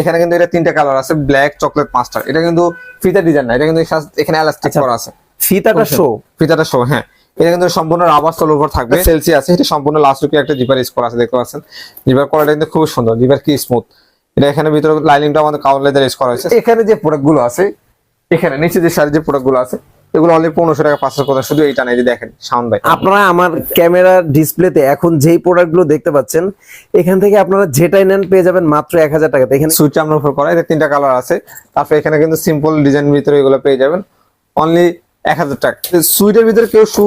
এখানে কিন্তু এটা তিনটা কালার আছে ব্ল্যাক চকলেট মাস্টার এটা কিন্তু ফিতা ডিজাইন না এটা কিন্তু এখানে এলাস্টিক আচ্ছা। করা আছে। ফিতাটা শো ফিতাটা শো হ্যাঁ। এটা কিন্তু সম্পূর্ণ রাবার সোল ওভার থাকবে। সেলসি আছে এটা সম্পূর্ণ লাস্ট লুকে একটা জিপার ইউজ করা আছে দেখতে পাচ্ছেন? জিপার কোয়ালিটি কিন্তু খুব সুন্দর জিপার কি স্মুথ এটা এখানে ভিতরে লাইনিংটা আমাদের কাউন্ট লেদার ইউজ করা হয়েছে। এখানে যে প্রোডাক্টগুলো আছে এখানে নিচে যে শাড়ির যে প্রোডাক্টগুলো আছে এগুলো অনলি পনেরোশো টাকা পাঁচশো কথা। শুধু এইটা নাই দেখেন সাউন্ড বাই আপনারা আমার ক্যামেরা ডিসপ্লেতে এখন যেই প্রোডাক্টগুলো দেখতে পাচ্ছেন এখান থেকে আপনারা যেটাই নেন পেয়ে যাবেন মাত্র এক হাজার টাকাতে। এখানে সুইচ আমরা উপর করা এটা তিনটা কালার আছে। তারপরে এখানে কিন্তু সিম্পল ডিজাইন ভিতরে এগুলো পেয়ে যাবেন। অনলি এক হাজার টাকা। সুইটের ভিতরে কেউ শু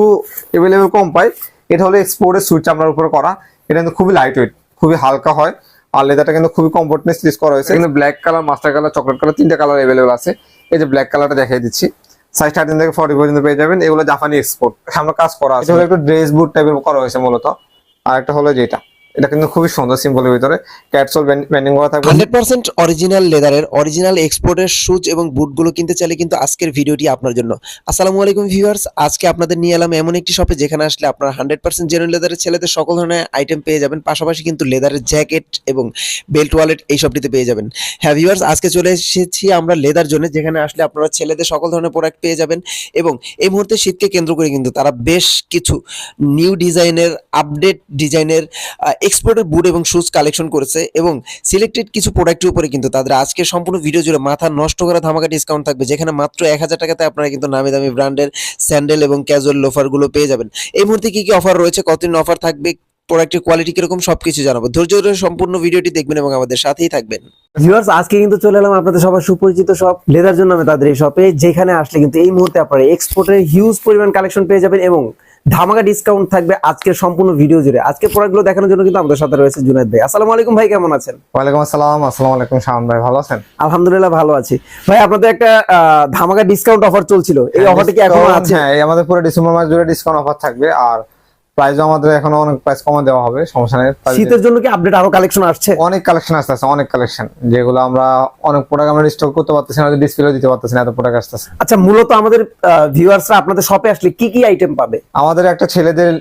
এভেলেবেল কম পায়। এটা হলো এক্সপোর্টের সুইচ চামড়ার উপরে করা। এটা কিন্তু খুবই লাইট ওয়েট খুবই হালকা হয়। আর লেদারটা কিন্তু খুবই কমফোর্টনেস ইউজ করা হয়েছে। কিন্তু black colour mustard colour chocolate colour তিনটা কালার এভেলেবেল আছে। এই যে ব্ল্যাক কালারটা দেখাই দিচ্ছি। সাইজ থার্টিন থেকে ফর্টি পর্যন্ত পেয়ে যাবেন। এগুলো জাপানি এক্সপোর্ট সামনে কাজ করা আছে। একটু ড্রেস বুট টাইপের করা হয়েছে মূলত। আর একটা হলো যেটা। এটা কিন্তু খুবই সুন্দর সিম্পলের ভিতরে। ক্যাটসোল ব্যান্ডিং করা থাকবে। হান্ড্রেড পার্সেন্ট অরিজিনাল লেদারের অরিজিনাল এক্সপোর্টের শুজ এবং বুটগুলো কিনতে চাইলে কিন্তু আজকের ভিডিওটি আপনার জন্য। আসসালামু আলাইকুম ভিউয়ার্স আজকে আপনাদের নিয়ে এলাম এমন একটি শপে যেখানে আসলে আপনারা হান্ড্রেড পার্সেন্ট জেনুইন লেদারের ছেলেদের সকল ধরনের আইটেম পেয়ে যাবেন। পাশাপাশি কিন্তু লেদারের জ্যাকেট এবং বেল্ট ওয়ালেট এই সবটিতে পেয়ে যাবেন। হ্যাঁ ভিউয়ার্স আজকে চলে এসেছি আমরা লেদার জন্য যেখানে আসলে আপনারা ছেলেদের সকল ধরনের প্রোডাক্ট পেয়ে যাবেন এবং এই মুহূর্তে শীতকে কেন্দ্র করে কিন্তু তারা বেশ কিছু নিউ ডিজাইনের আপডেট ডিজাইনের এক্সপোর্টের বুট এবং শুজ কালেকশন করেছে এবং সিলেক্টেড কিছু প্রোডাক্টের উপরে কিন্তু তাদের আজকে সম্পূর্ণ ভিডিও জুড়ে মাথা নষ্ট করা ধামাকা ডিসকাউন্ট থাকবে, যেখানে মাত্র এক হাজার টাকাতে আপনারা কিন্তু নামি দামি ব্র্যান্ডের স্যান্ডেল এবং ক্যাজুয়াল লোফারগুলো পেয়ে যাবেন। এই মুহূর্তে কী কী অফার রয়েছে কতদিন অফার থাকবে প্রোডাক্টের কোয়ালিটি কীরকম, সবকিছু জানাব। ধৈর্য ধরে সম্পূর্ণ ভিডিওটি দেখবেন এবং আমাদের সাথেই থাকবেন। ভিউয়ার্স আজকে কিন্তু চলে এলাম আপনাদের সবার সুপরিচিত সব লেদার জন্য আমি তাদের এই শপে যেখানে আসলে কিন্তু এই মুহূর্তে আপনারা এক্সপোর্টের হিউজ পরিমাণ কালেকশন পেয়ে যাবেন এবং ধামাকা ডিসকাউন্ট থাকবে আজকের সম্পূর্ণ ভিডিও জুড়ে। আজকের প্রোডাক্টগুলো দেখানোর জন্য কিন্তু আমাদের সাথে রয়েছে জুনাইদ ভাই। আসসালামু আলাইকুম ভাই কেমন আছেন? ওয়ালাইকুম আসসালাম আসসালামু আলাইকুম শাহান ভাই ভালো আছেন? আলহামদুলিল্লাহ ভালো আছি। ভাই আপনাদের একটা ধামাকা ডিসকাউন্ট অফার চলছিল। এই অফারটা কি এখনও আছে? হ্যাঁ এই আমাদের পুরো ডিসেম্বর মাস জুড়ে ডিসকাউন্ট অফার থাকবে। আর প্রাইসও আমাদের এখনও অনেক প্রাইস কমে দেওয়া হবে সমস্যা নেই। শীতের জন্য কি আপডেট আরও কালেকশন আসছে? অনেক কালেকশন আসতে আছে অনেক কালেকশন যেগুলো আমরা অনেক প্রোডাক্ট আমরা স্টক করতে পারতেছি না ডিসপ্লে দিতে পারতেছি না এত প্রোডাক্ট আসতেছে। আচ্ছা মূলত আমাদের ভিউয়ার্সরা আপনাদের শপে আসলে কি কি আইটেম পাবে? আমাদের একটা ছেলেদের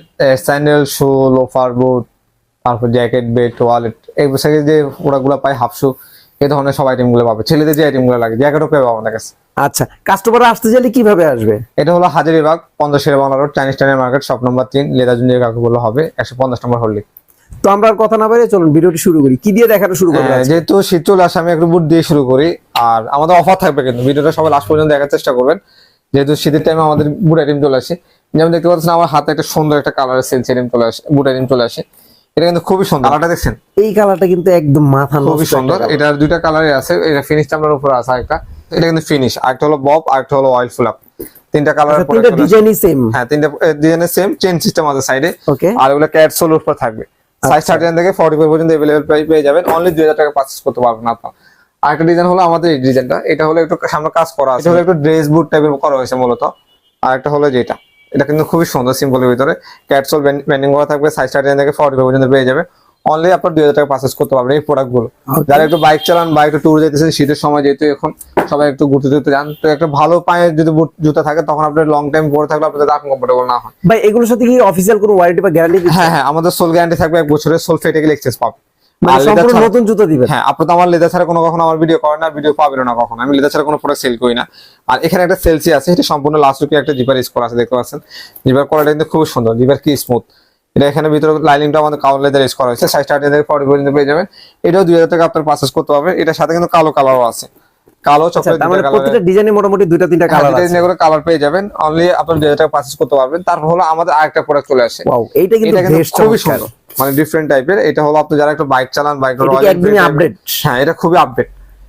স্যান্ডেল শু লোফার বুট তারপর জ্যাকেট বেল্ট ওয়ালেট এই যে প্রোডাক্টগুলো পাই হাফ শু এই ধরনের সব আইটেমগুলো পাবে। ছেলেদের যে আইটেমগুলো লাগে জ্যাকেটও পেবে আমাদের কাছে আচ্ছা কাস্টমার আসতে চাইলে কীভাবে আসবে? এটা হলো হাজারিবাগ পঞ্চাশ বাংলা রোড চাইনিজ টাইনের মার্কেট শপ নম্বর তিন লেদারজুনিয়া কাকু বলে হবে একশো পঞ্চাশ নম্বর হল্লি তো আমরা আর কথা না বাইরে চলুন ভিডিওটি শুরু করি। কি দিয়ে দেখানো শুরু করব হ্যাঁ, যেহেতু শীত চলে আসে আমি একটু বুট দিয়ে শুরু করি। আর আমাদের অফার থাকবে কিন্তু ভিডিওটা সবাই লাস্ট পর্যন্ত দেখার চেষ্টা করবেন। যেহেতু শীতের টাইমে আমাদের বুট আইটেম চলে আসে। যেমন দেখতে পাচ্ছেন আমার হাতে একটা সুন্দর একটা কালারের সেলস আইটেম চলে আসে বুট আইটেম চলে আসে। এটা কিন্তু খুবই সুন্দর। কালারটা দেখছেন? এই কালারটা কিন্তু একদম মাথা খুবই সুন্দর। এটার দুইটা কালারই আছে। এটা ফিনিশ চামড়ার উপরে আছে একটা এটা কিন্তু ফিনিশ আরেকটা হলো বব আরেকটা হলো অয়েল ফুল আপ তিনটা কালার আচ্ছা, তিনটা ডিজাইনই সেম হ্যাঁ তিনটা ডিজাইনের সেম চেন সিস্টেম আছে সাইডে আর ওগুলো ক্যাট উপর থাকবে। সাইজ থার্টি থেকে ফর্টি ফোর পর্যন্ত পেয়ে যাবেন। অনলি দুই হাজার টাকা পারচেস করতে পারবেন আপনার। আরেকটা ডিজাইন হলো আমাদের এই ডিজাইনটা এটা হলো একটু সামনে কাজ করা আছে। এটা হলো একটু ড্রেস বুট টাইপের করা হয়েছে মূলত। আর একটা হলো যেটা। এটা কিন্তু খুবই সুন্দর সিম্পলের ভিতরে। ক্যাটসোল ব্যান্ডিং করা থাকবে সাইজ থার্টি থেকে ফর্টি ফোর পর্যন্ত পেয়ে যাবে। অনলি আপনার দুই হাজার টাকা পারচেস করতে পারবেন এই প্রোডাক্টগুলো। যারা একটু বাইক চালান বা একটু ট্যুর যেতেছেন শীতের সময় যেহেতু এখন সবাই একটু ঘুরতে ঘুরতে যান তো একটা ভালো পায়ের যদি জুতা থাকে তখন আপনার লং টাইম পরে থাকলে আপনাদের আনকমফোর্টেবল না হয়। ভাই এগুলোর সাথে কি অফিসিয়াল কোনো ওয়ারেন্টি বা গ্যারান্টি হ্যাঁ হ্যাঁ আমাদের সোল গ্যারান্টি থাকবে এক বছরের সোল ফেটে গেলে এক্সচেঞ্জ পাবে মানে ছাড়া- নতুন জুতো দিবেন। হ্যাঁ আপনি তো আমার লেদার ছাড়া কোনো কখনো আমার ভিডিও করেন না ভিডিও পাবেন না কখনো। আমি লেদার ছাড়া কোনো প্রোডাক্ট সেল করি না। আর এখানে একটা সেলসি আছে এটা সম্পূর্ণ লাস্ট একটা জিপার ইউজ করা আছে দেখতে পাচ্ছেন? জিপার কোয়ালিটি কিন্তু খুব সুন্দর জিপার কি স্মুথ এটা এখানে ভিতরে লাইনিংটা আমাদের লেদার ইউজ করা হয়েছে সাইজ স্টার্টিং থেকে ফর্টি পর্যন্ত পেয়ে যাবেন। এটাও দুই হাজার টাকা আপনার পারচেস করতে হবে এটার সাথে কিন্তু কালো কালারও আছে। কালো আচ্ছা চকলেট তার মানে প্রত্যেকটা ডিজাইনে মোটামুটি দুইটা তিনটা কালার আছে। কালার পেয়ে যাবেন অনলি টাকা পারচেস করতে পারবেন তারপর হলো আমাদের আরেকটা প্রোডাক্ট চলে আসে। ওয়াও এইটা কিন্তু বেশ খুবই সুন্দর মানে ডিফারেন্ট টাইপের এটা হলো আপনি যারা একটু বাইক চালান বাইক একদমই আপডেট হ্যাঁ এটা খুবই আপডেট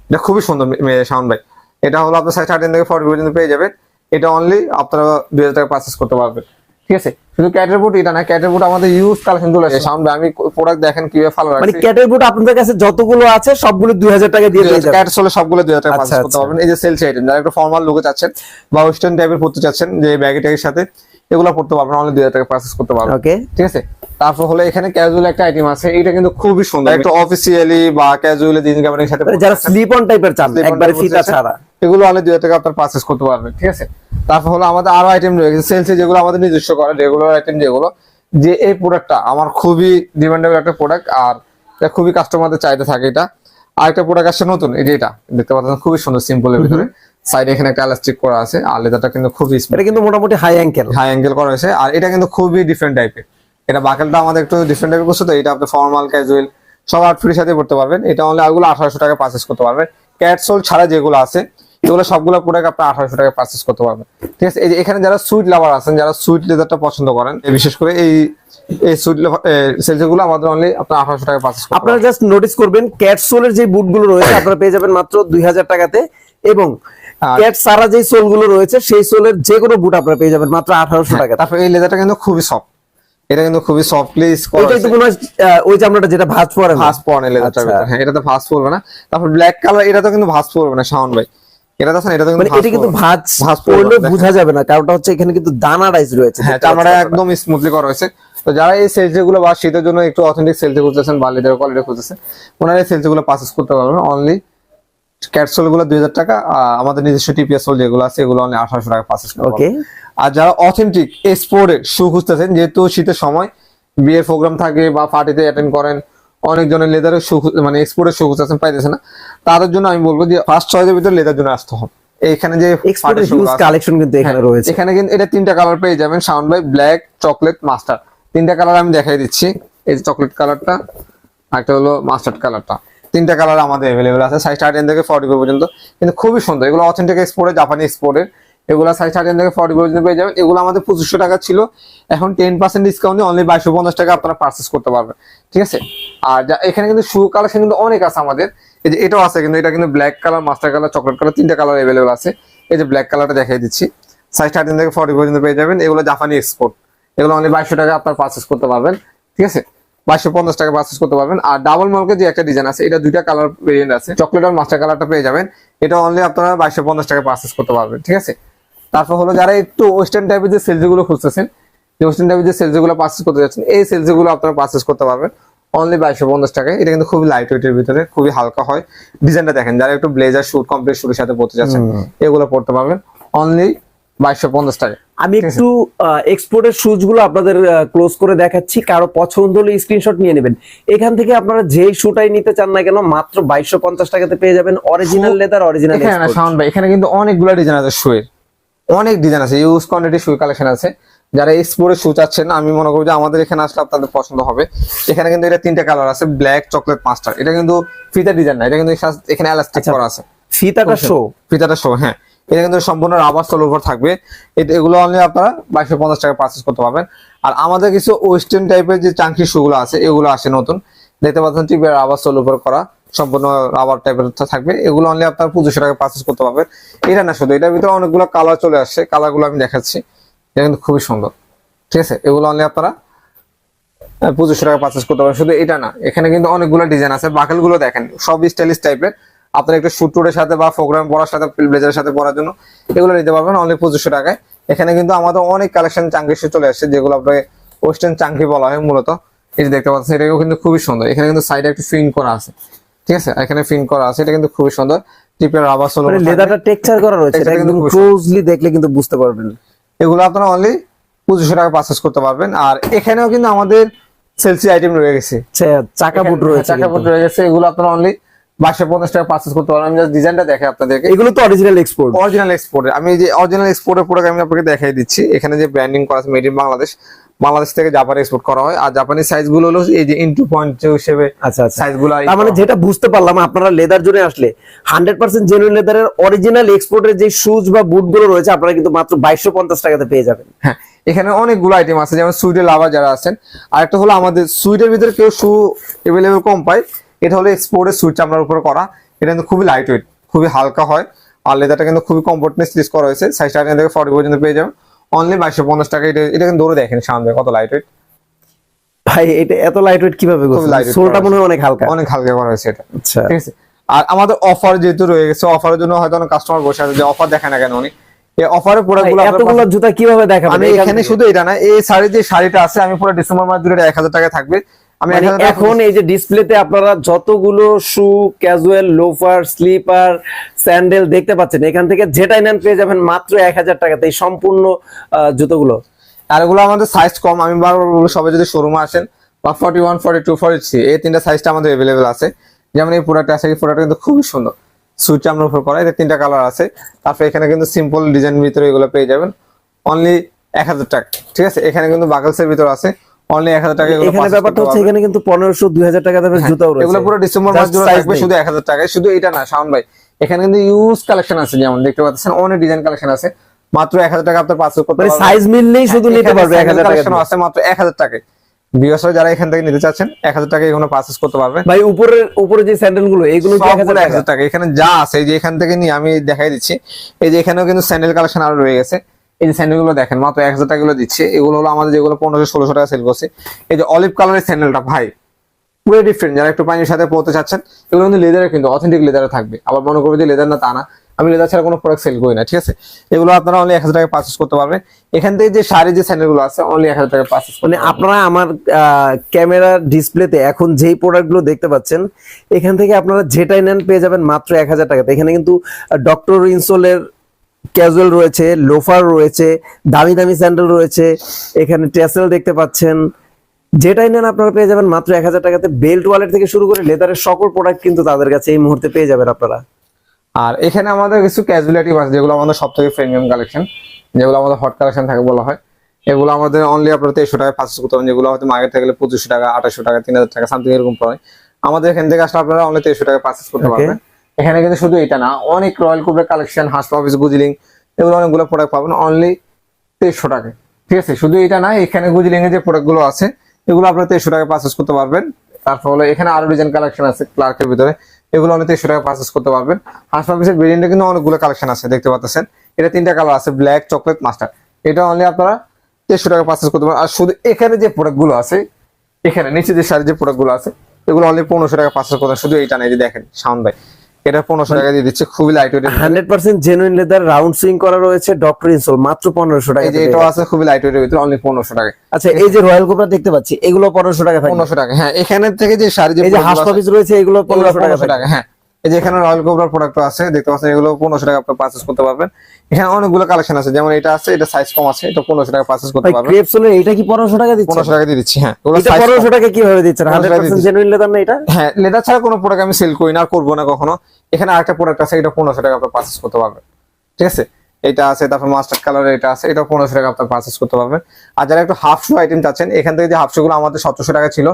এটা খুবই সুন্দর সাউন্ড বাইক এটা হলো আপনার সাইড থার্টিন থেকে ফর্টি পর্যন্ত পেয়ে যাবেন। এটা অনলি আপনারা দুই হাজার টাকা পারচেস করতে পারবেন। ঠিক আছে? শুধু ক্যাটের বুট এটা না ক্যাটের বুট আমাদের ইউজ কালেকশন চলে আসে সাউন্ড আমি প্রোডাক্ট দেখেন কীভাবে ভালো মানে ক্যাটের বুট আপনাদের কাছে যতগুলো আছে সবগুলো দুই হাজার টাকা দিয়ে যাবেন ক্যাট চলে সবগুলো দুই হাজার টাকা পারচেস করতে আচ্ছা। পারবেন। এই যে সেলস আইটেম যারা একটু ফর্মাল লুকে চাচ্ছেন বা ওয়েস্টার্ন টাইপের পড়তে চাচ্ছেন যে ব্যাগে ট্যাগের সাথে এগুলো পড়তে পারবেন অনলি দুই হাজার টাকা পারচেস করতে পারবেন। ওকে ঠিক আছে? তারপর হলো এখানে ক্যাজুয়াল একটা আইটেম আছে এটা কিন্তু খুবই সুন্দর। একটা অফিসিয়ালি বা ক্যাজুয়ালি দিন কাপড়ের সাথে যারা স্লিপ অন টাইপের চান একবারে ফিতা ছাড়া। এগুলো অনেক দুই টাকা আপনার পারচেস করতে পারবেন। ঠিক আছে? তারপর হলো আমাদের আরও আইটেম রয়েছে সেলসে যেগুলো আমাদের নিজস্ব করা রেগুলার আইটেম যেগুলো যে এই প্রোডাক্টটা আমার খুবই ডিমান্ডেবল একটা প্রোডাক্ট আর এটা খুবই কাস্টমারদের চাইতে থাকে এটা। আর একটা প্রোডাক্ট আসছে নতুন এই যে এটা দেখতে পাচ্ছেন খুবই সুন্দর সিম্পলের ভিতরে। সাইডে এখানে একটা এলাস্টিক করা আছে আর লেদারটা কিন্তু খুবই এটা কিন্তু মোটামুটি হাই অ্যাঙ্কেল হাই অ্যাঙ্গেল করা হয়েছে আর এটা কিন্তু খুবই ডিফারেন্ট টাইপের এটা বাকেলটা আমাদের একটু ডিফারেন্ট টাইপের করছে তো এটা আপনি ফর্মাল ক্যাজুয়াল সব আউটফিটের সাথে পড়তে পারবেন। এটা অনলি আগুলো আঠারোশো টাকা পারচেস করতে পারবেন। ক্যাটসোল ছাড়া যেগুলো আছে এগুলো সবগুলো প্রোডাক্ট আপনার আঠারোশো টাকা পারচেস করতে পারবেন। ঠিক আছে? এই যে এখানে যারা সুইট লাভার আছেন যারা সুইট লেদারটা পছন্দ করেন বিশেষ করে এই এই সুইট সেলসগুলো আমাদের অনলি আপনার আঠারোশো টাকা পারচেস আপনারা জাস্ট নোটিস করবেন ক্যাট সোলের যে বুটগুলো রয়েছে আপনারা পেয়ে যাবেন মাত্র দুই হাজার টাকাতে এবং ক্যাট সারা যে সোলগুলো রয়েছে সেই সোলের যে কোনো বুট আপনারা পেয়ে যাবেন মাত্র আঠারোশো টাকা তারপর এই লেদারটা কিন্তু খুবই সফট এটা কিন্তু খুবই সফটলি ওইটাই তো মনে ওই চামড়াটা যেটা ভাঁজ পড়ে লেদারটার আচ্ছা। হ্যাঁ এটা তো পড়বে না। তারপর ব্ল্যাক কালার এটা তো কিন্তু ভাস পড়বে না শাওন ভাই। এটা এটা মানে এটা কিন্তু ভাঁজ ভাঁজ পড়বে বোঝা যাবে না কারণটা হচ্ছে এখানে কিন্তু দানা রাইস রয়েছে হ্যাঁ চামড়া একদম স্মুথলি করা হয়েছে। তো যারা এই সেলস বা শীতের জন্য একটু অথেন্টিক সেলস খুঁজতেছেন বা লেদার কোয়ালিটি খুঁজতেছেন ওনারা এই সেলস পারচেস করতে পারবেন। অনলি ক্যাটসোল দুই হাজার টাকা আর আমাদের নিজস্ব টিপিএস সোল যেগুলো আছে এগুলো অনলি আঠারোশো টাকা পারচেস ওকে আর যারা অথেন্টিক এক্সপোর্টের শু খুঁজতেছেন যেহেতু শীতের সময় বিয়ের প্রোগ্রাম থাকে বা পার্টিতে অ্যাটেন্ড করেন অনেকজনের লেদারের শু খু- মানে এক্সপোর্টের শু খুঁজতেছেন পাইতেছে না। তাদের জন্য আমি বলব যে ফার্স্ট চয়েসের ভিতরে লেদার জন্য আসতে হবে। এইখানে যে কালেকশন কিন্তু এখানে হ্যাঁ, রয়েছে। এখানে কিন্তু এটা তিনটা কালার পেয়ে যাবেন sound by black chocolate master তিনটা কালার আমি দেখাই দিচ্ছি। এই যে চকলেট কালারটা একটা হলো মাস্টার্ড কালারটা তিনটা কালার আমাদের অ্যাভেলেবেল আছে সাইজ থার্টিন থেকে ফর্টি পর্যন্ত। কিন্তু খুবই সুন্দর এগুলো অথেন্টিক এক্সপোর্টের জাপানি এক্সপোর্টের এগুলো সাইজ থার্টিন থেকে ফর্টি পর্যন্ত পেয়ে যাবেন। এগুলো আমাদের পঁচিশশো টাকা ছিল। এখন টেন পার্সেন্ট ডিসকাউন্টে অনলি বাইশশো পঞ্চাশ টাকা আপনারা পার্চেস করতে পারবেন। ঠিক আছে? আর এখানে কিন্তু শু কালেকশন কিন্তু অনেক আছে আমাদের। এই যে এটাও আছে, কিন্তু এটা কিন্তু black colour mustard colour chocolate colour তিনটা কালার অ্যাভেলেবেল আছে। এই যে ব্ল্যাক কালারটা দেখাই দিচ্ছি। সাইজ থার্টিন থেকে ফর্টি পর্যন্ত পেয়ে যাবেন। এগুলো জাপানি এক্সপোর্ট এগুলো অনলি বাইশশো টাকা আপনার পার্চেস করতে পারবেন। ঠিক আছে? বাইশশো পঞ্চাশ টাকা পার্চেস করতে পারবেন। আর ডাবল মলকে যে একটা ডিজাইন আছে, এটা দুইটা কালার ভেরিয়েন্ট আছে। চকলেট আর মাস্টার কালারটা পেয়ে যাবেন। এটা অনলি আপনারা বাইশশো পঞ্চাশ টাকা পার্চেস করতে পারবেন। ঠিক আছে? তারপর হলো যারা একটু ওয়েস্টার্ন টাইপের যে সেলসগুলো খুঁজতেছেন, যে ওয়েস্টার্ন টাইপের যে সেলসগুলো পার্চেস করতে যাচ্ছেন, এই সেলসগুলো আপনারা পার্চেস করতে পারবেন। অনলি বাইশশো পঞ্চাশ টাকায়। এটা কিন্তু খুবই লাইট ওয়েটের ভিতরে খুবই হালকা হয়। ডিজাইনটা দেখেন যারা একটু ব্লেজার শুট কমপ্লিট শুটের সাথে পড়তে যাচ্ছেন এগুলো পড়তে পারবেন। অনলি বাইশশো পঞ্চাশ টাকা আমি একটু এক্সপোর্টের শুজগুলো আপনাদের ক্লোজ করে দেখাচ্ছি। কারও পছন্দ হলে স্ক্রিনশট নিয়ে নেবেন। এখান থেকে আপনারা যেই শুটাই নিতে চান না কেন মাত্র বাইশশো পঞ্চাশ টাকাতে পেয়ে যাবেন অরিজিনাল লেদার অরিজিনাল এখানে কিন্তু অনেকগুলো ডিজাইন আছে শুয়ের অনেক ডিজাইন আছে ইউজ কোয়ান্টিটি শু কালেকশন আছে। যারা এক্সপোর্টে শু চাচ্ছেন আমি মনে করব যে আমাদের এখানে আসলে আপনাদের পছন্দ হবে। এখানে কিন্তু এটা তিনটা কালার আছে ব্ল্যাক চকলেট মাস্টার এটা কিন্তু ফিতা ডিজাইন না এটা কিন্তু এখানে- এলাস্টিক আচ্ছা। করা আছে। ফিতাটা শো ফিতাটা শো হ্যাঁ। এটা কিন্তু সম্পূর্ণ রাবার সোল উপর থাকবে। এগুলো অনলি আপনারা বাইশশো পঞ্চাশ টাকা পারচেস করতে পারবেন। আর আমাদের কিছু ওয়েস্টার্ন টাইপের যে চাঙ্কি শুগুলো আছে এগুলো আসে নতুন। দেখতে পাচ্ছেন ঠিক রাবার সোল উপর করা সম্পূর্ণ রাবার টাইপের থাকবে। এগুলো অনলি আপনার পঁচিশশো টাকা পারচেস করতে পারবেন। এটা না শুধু এটার ভিতরে অনেকগুলো কালার চলে আসছে কালারগুলো আমি দেখাচ্ছি। এটা কিন্তু খুবই সুন্দর। ঠিক আছে? এগুলো অনলি আপনারা পঁচিশশো টাকা পারচেস করতে পারবেন। শুধু এটা না এখানে কিন্তু অনেকগুলো ডিজাইন আছে। বাকেলগুলো দেখেন সব স্টাইলিশ টাইপের আপনার একটু শুট টুরের সাথে বা প্রোগ্রাম পড়ার সাথে ব্লেজারের সাথে পড়ার জন্য এগুলো নিতে পারবেন অনলি পঁচিশশো টাকায়। এখানে কিন্তু আমাদের অনেক কালেকশন চাঙ্কি shoe চলে আসছে যেগুলো আপনাকে ওয়েস্টার্ন চাঙ্কি বলা হয় মূলত। এই যে দেখতে পাচ্ছেন এটাও কিন্তু খুবই সুন্দর। এখানে কিন্তু সাইডে একটু ফিন করা আছে। ঠিক আছে? এখানে ফিন করা আছে এটা কিন্তু খুবই সুন্দর। টিপের সোলো মানে লেদারটা টেক্সচার করা রয়েছে এটা কিন্তু ক্লোজলি দেখলে কিন্তু বুঝতে পারবেন। এগুলো আপনারা অনলি পঁচিশশো টাকা পারচেস করতে পারবেন। আর এখানেও কিন্তু আমাদের সেলসি আইটেম রয়ে গেছে। চাকা বুট রয়েছে চাকা বুট রয়ে গেছে এগুলো আপনারা অনলি বাইশশো পঞ্চাশ টাকা পারচেস করতে পারবেন। আমি জাস্ট ডিজাইনটা দেখে আপনাদেরকে। এগুলো তো অরিজিনাল এক্সপোর্ট অরিজিনাল এক্সপোর্টের আমি যে অরিজিনাল এক্সপোর্টের প্রোডাক্ট আমি আপনাকে দেখাই দিচ্ছি। এখানে যে ব্র্যান্ডিং করা আছে মেড ইন বাংলাদেশ বাংলাদেশ থেকে জাপানে এক্সপোর্ট করা হয়। আর জাপানি সাইজগুলো হলো এই যে ইনটু পয়েন্ট হিসেবে আচ্ছা আচ্ছা। সাইজগুলো তার মানে যেটা বুঝতে পারলাম আপনারা লেদার জোনে আসলে হান্ড্রেড পার্সেন্ট জেনুইন লেদারের অরিজিনাল এক্সপোর্টের যে শুজ বা বুটগুলো রয়েছে আপনারা কিন্তু মাত্র বাইশশো পঞ্চাশ টাকাতে পেয়ে যাবেন। হ্যাঁ এখানে অনেকগুলো আইটেম আছে যেমন সুইটের লাভার যারা আছেন। আর একটা হলো আমাদের সুইডের ভিতরে কেউ শু এভেলেবেল কম পায়। এটা হলো এক্সপোর্টের সুইট চামড়ার উপর করা। এটা কিন্তু খুবই লাইট ওয়েট খুবই হালকা হয়। আর লেদারটা কিন্তু খুবই কমফোর্টনেস স্টিচ করা হয়েছে। সাইজ থার্টিন থেকে ফর্টি পর্যন্ত পেয়ে যাবেন। অনলি বাইশশো পঞ্চাশ টাকা এটা এটা কিন্তু দেখেন সামনে কত লাইট ওয়েট ভাই এটা এত লাইট ওয়েট কীভাবে সোলটা মনে হয় অনেক হালকা। অনেক হালকা করা হয়েছে এটা। আচ্ছা। ঠিক আছে? আর আমাদের অফার যেহেতু রয়ে গেছে অফারের জন্য হয়তো অনেক কাস্টমার বসে আছে যে অফার দেখে না কেন উনি। এই অফারের প্রোডাক্টগুলো এতগুলো জুতা কীভাবে দেখাবো আমি এখানে শুধু এটা না এই শাড়ি যে শাড়িটা আছে আমি পুরো ডিসেম্বর মাস জুড়ে এক হাজার টাকা থাকবে। আমি মানে 1000 টাকা এখন এই যে ডিসপ্লেতে আপনারা যতগুলো shoe casual loafer slipper sandal দেখতে পাচ্ছেন এখান থেকে যেটাই নেন পেয়ে যাবেন মাত্র এক হাজার টাকাতে এই সম্পূর্ণ জুতোগুলো। আর এগুলো আমাদের সাইজ কম আমি বারবার বলব সবাই যদি শোরুমে আসেন বা forty one forty two forty three এই তিনটা সাইজটা আমাদের অ্যাভেলেবেল আছে। যেমন এই প্রোডাক্ট আছে এই প্রোডাক্ট কিন্তু খুবই সুন্দর। সুইচ আমরা উপর করা এতে তিনটা কালার আছে। তারপরে এখানে কিন্তু সিম্পল ডিজাইন ভিতরে এগুলো পেয়ে যাবেন। অনলি এক হাজার টাকা ঠিক আছে? এখানে কিন্তু বাগলসের ভিতর আছে। অনলি এক হাজার টাকা এগুলো এখানে ব্যাপারটা হচ্ছে এখানে কিন্তু পনেরোশো দুই হাজার টাকা দামের হ্যাঁ, জুতাও রয়েছে। এগুলো পুরো ডিসেম্বর মাস জুড়ে থাকবে শুধু এক হাজার টাকায়। শুধু এটা না শাওন ভাই এখানে কিন্তু ইউজ কালেকশন আছে যেমন দেখতে পাচ্ছেন অনেক ডিজাইন কালেকশন আছে। মাত্র এক হাজার টাকা আপনার পার্সেল করতে মানে পারবেন। সাইজ মিললেই শুধু নিতে পারবে এক হাজার টাকা কালেকশন আছে মাত্র এক হাজার টাকায়। বিএসআর যারা এখান থেকে নিতে চাচ্ছেন এক হাজার টাকা এগুলো পার্চেস করতে পারবেন। ভাই উপরের উপরে যে স্যান্ডেলগুলো এগুলো কি এক হাজার সবগুলো এক টাকা হাজার টাকা? এখানে যা আছে এই যে এখান থেকে নিয়ে আমি দেখাই দিচ্ছি এই যে এখানেও কিন্তু স্যান্ডেল কালেকশন আরও রয়ে গেছে। এই যে স্যান্ডেলগুলো দেখেন মাত্র এক হাজার টাকা গুলো দিচ্ছে। এগুলো হলো আমাদের যেগুলো পনেরোশো ষোলোশো টাকা সেল করছে। এই যে অলিভ কালারের স্যান্ডেলটা ভাই পুরো ডিফারেন্ট যারা একটু পানির সাথে পড়তে চাচ্ছেন এগুলো কিন্তু লেদারে কিন্তু অথেন্টিক লেদারে থাকবে। আবার মনে করবে যে লেদার না তা না। আমি লেদার ছাড়া কোনো প্রোডাক্ট সেল করি না ঠিক আছে? এগুলো আপনারা অনলি এক হাজার টাকা পার্চেস করতে পারবেন। এখান থেকে যে শাড়ি যে স্যান্ডেলগুলো আছে অনলি এক হাজার টাকা পার্চেস মানে আপনারা আমার ক্যামেরা ডিসপ্লেতে এখন যেই প্রোডাক্টগুলো দেখতে পাচ্ছেন এখান থেকে আপনারা যেটাই নেন পেয়ে যাবেন মাত্র এক হাজার টাকাতে। এখানে কিন্তু ডক্টর ইনসোলের ক্যাজুয়াল রয়েছে লোফার রয়েছে দামি দামি স্যান্ডেল রয়েছে এখানে টেসেল দেখতে পাচ্ছেন। যেটাই নেন আপনারা পেয়ে যাবেন মাত্র এক হাজার টাকাতে বেল্ট ওয়ালেট থেকে শুরু করে লেদারের সকল প্রোডাক্ট কিন্তু তাদের কাছে এই মুহূর্তে পেয়ে যাবেন আপনারা। আর এখানে আমাদের কিছু ক্যাজুয়ালিটি আছে যেগুলো আমাদের সব থেকে প্রিমিয়াম কালেকশন যেগুলো আমাদের হট কালেকশন থাকে বলা হয়। এগুলো আমাদের অনলি আপনার তেইশশো টাকায় পাঁচশো করতে পারেন যেগুলো হয়তো মার্কেট গেলে পঁচিশশো টাকা আঠাশশো টাকা তিন হাজার টাকা সামথিং এরকম পড়ে। আমাদের এখান থেকে আসলে আপনারা অনলি তেইশশো টাকা পার্চেস করতে পারবেন। এখানে কিন্তু শুধু এটা না, অনেক রয়্যাল কুবের কালেকশন হাস অফিস গুজিলিং এগুলো অনেকগুলো প্রোডাক্ট পাবেন অনলি তেইশশো টাকা ঠিক আছে? শুধু এটা না, এখানে গুজিলিং এর যে প্রোডাক্টগুলো আছে, এগুলো আপনারা তেইশশো টাকা পার্চেস করতে পারবেন। তারপর হলো এখানে আরও ডিজাইন কালেকশন আছে ক্লার্কের ভিতরে। এগুলো অনেক তেইশশো টাকা পার্চেস করতে পারবেন। হাস অফিসের ভেরিয়েন্টে কিন্তু অনেকগুলো কালেকশন আছে, দেখতে পাচ্ছেন? এটা তিনটা কালার আছে ব্ল্যাক চকলেট মাস্টার এটা অনলি আপনারা তেইশশো টাকা পার্চেস করতে পারবেন। আর শুধু এখানে যে প্রোডাক্টগুলো আছে, এখানে নিচে যে শাড়ির যে প্রোডাক্টগুলো আছে, এগুলো অনলি পনেরোশো টাকা করতে হবে। শুধু এইটা নেই দেখেন সাউন্ড ভাই। এটা পনেরোশো টাকা দিয়ে দিচ্ছে খুবই light weight 100% genuine leather round sewing করা রয়েছে ডক্টর ইনসোল মাত্র পনেরোশো টাকা এই যে এটাও আছে খুবই লাইট ওয়েটের ভিতরে অনলি পনেরোশো টাকা আচ্ছা এই যে রয়্যাল কোবরা দেখতে পাচ্ছি এগুলো পনেরোশো টাকা থাকে পনেরোশো টাকা হ্যাঁ এখানে থেকে যে শাড়ি যে এই যে আছে, অফিস রয়েছে এগুলো এগুলো পনেরোশো টাকা পনেরোশো থাকবে টাকা হ্যাঁ। এই যে এখানে রয়্যাল কোবরার প্রোডাক্ট আছে দেখতে পাচ্ছেন এগুলো পনেরোশো টাকা আপনার পার্চেস করতে পারবেন। এখানে অনেকগুলো কালেকশন আছে যেমন এটা আছে এটা সাইজ কম আছে এটা পনেরোশো টাকা পার্চেস করতে পারবেন। ক্রেপসোলের এটা কি পনেরোশো টাকা দিচ্ছে পনেরোশো টাকা দিয়ে দিচ্ছি হ্যাঁ। এটা। পনেরোশো টাকা কীভাবে দিচ্ছেন? 1500 হান্ড্রেড পার্সেন্ট জেনুইন লেদার না এটা? হ্যাঁ লেদার ছাড়া কোনো প্রোডাক্ট আমি সেল করি না আর করব না কখনো। এখানে আরেকটা প্রোডাক্ট আছে এটা পনেরোশো টাকা আপনার পার্চেস করতে পারবেন। ঠিক আছে? এটা আছে তারপর মাস্টার কালার এটা আছে এটা পনেরোশো টাকা আপনার পার্চেস করতে পারবেন। আর যারা একটু হাফ শু আইটেম চাচ্ছেন এখান থেকে যে হাফ শু গুলো আমাদের সতেরোশো টাকা ছিল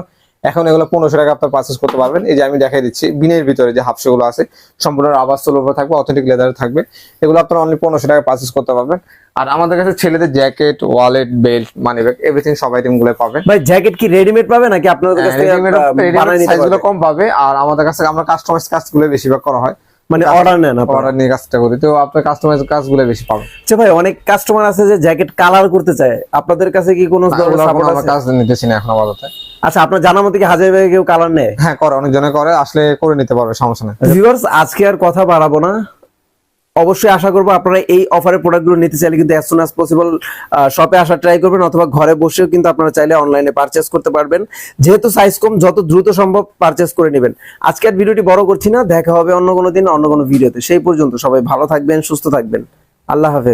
এখন এগুলো পনেরোশো টাকা আপনার পার্চেস করতে পারবেন। এই যে আমি দেখাই দিচ্ছি বিনের ভিতরে যে হাফ শু গুলো আছে সম্পূর্ণ আবাস তোলার উপর থাকবে অথেন্টিক লেদার থাকবে। এগুলো আপনারা অনলি পনেরোশো টাকা পার্চেস করতে পারবেন। আর আমাদের কাছে ছেলেদের jacket wallet belt money bag everything সব আইটেমগুলো পাবেন। ভাই জ্যাকেট কি রেডিমেড পাবে নাকি আপনাদের কাছ রেডিমেড সাইজগুলো কম পাবে আর আমাদের কাছে আমরা কাস্টমাইজ কাজগুলো বেশিরভাগ করা হয়। মানে অর্ডার নেন অর্ডার নিয়ে কাজটা করি তো আপনার কাস্টমাইজ কাজগুলো বেশি পাবেন। আচ্ছা ভাই অনেক কাস্টমার আছে যে জ্যাকেট কালার করতে চায়। আপনাদের কাছে কি কোনো আমরা আছে? কাজ নিতেছি না এখন আপাতত। আচ্ছা আপনার জানা মতে কি হাজার ভাই কেউ কালার নেয়? হ্যাঁ করে অনেকজনে করে আসলে করে নিতে পারবে সমস্যা নেই। ভিউয়ার্স আজকে আর কথা বাড়াবো না। অবশ্যই আশা করব আপনারা এই অফারের প্রোডাক্টগুলো নিতে চাইলে কিন্তু অ্যাজ সুন অ্যাজ পসিবল শপে আসা ট্রাই করবেন অথবা ঘরে বসেও কিন্তু আপনারা চাইলে অনলাইনে পারচেস করতে পারবেন। যেহেতু সাইজ কম যত দ্রুত সম্ভব পারচেস করে নেবেন। আজকে আর ভিডিওটি বড় করছি না দেখা হবে অন্য কোনো দিন অন্য কোনো ভিডিওতে সেই পর্যন্ত সবাই ভালো থাকবেন সুস্থ থাকবেন। আল্লাহ হাফেজ।